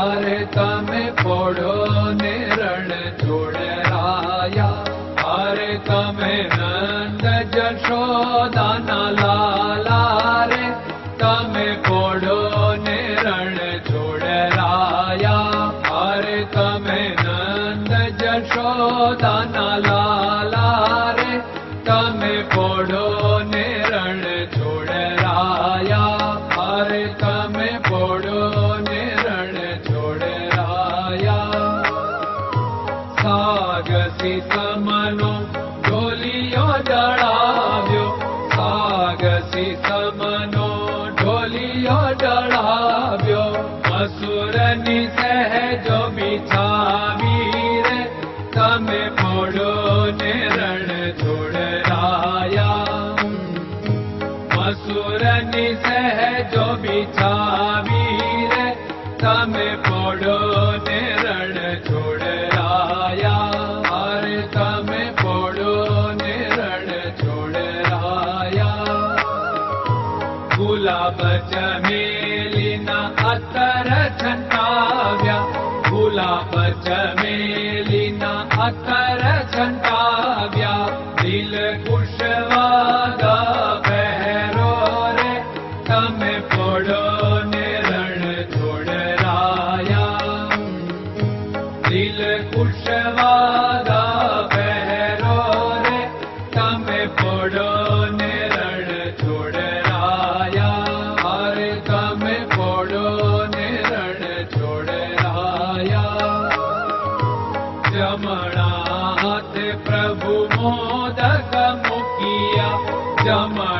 હારે તમે પોડો ને રણ છોડરાયા હારે તમે નંદ જશોદાના લાલા રે. તમે પોડો सब जलिना अरव्या भूला पचलिना अर Rama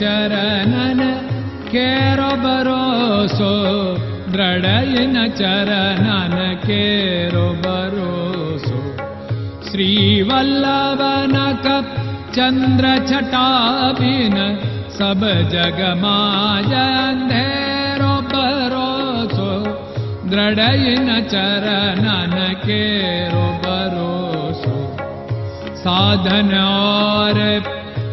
चरणन केरो भरोसो दृढयन चरणन केरो भरोसो श्रीवल्लभ चन्द्र छटाभि सब जगमाजेरो भरोसो दृढयन चरणन केरो भरोसो साधन और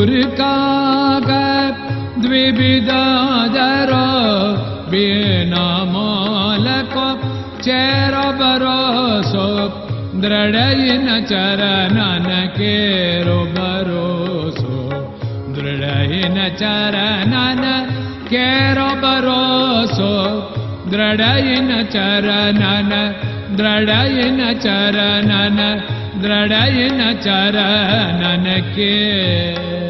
सूर्य का द्विविदादर बिना मालको चेर बरोसो दृढयिन चरणन केरो दृढयिन चरणन केरो दृढयिन चरणन दृढयिन चरणन दृढयिन चरणन के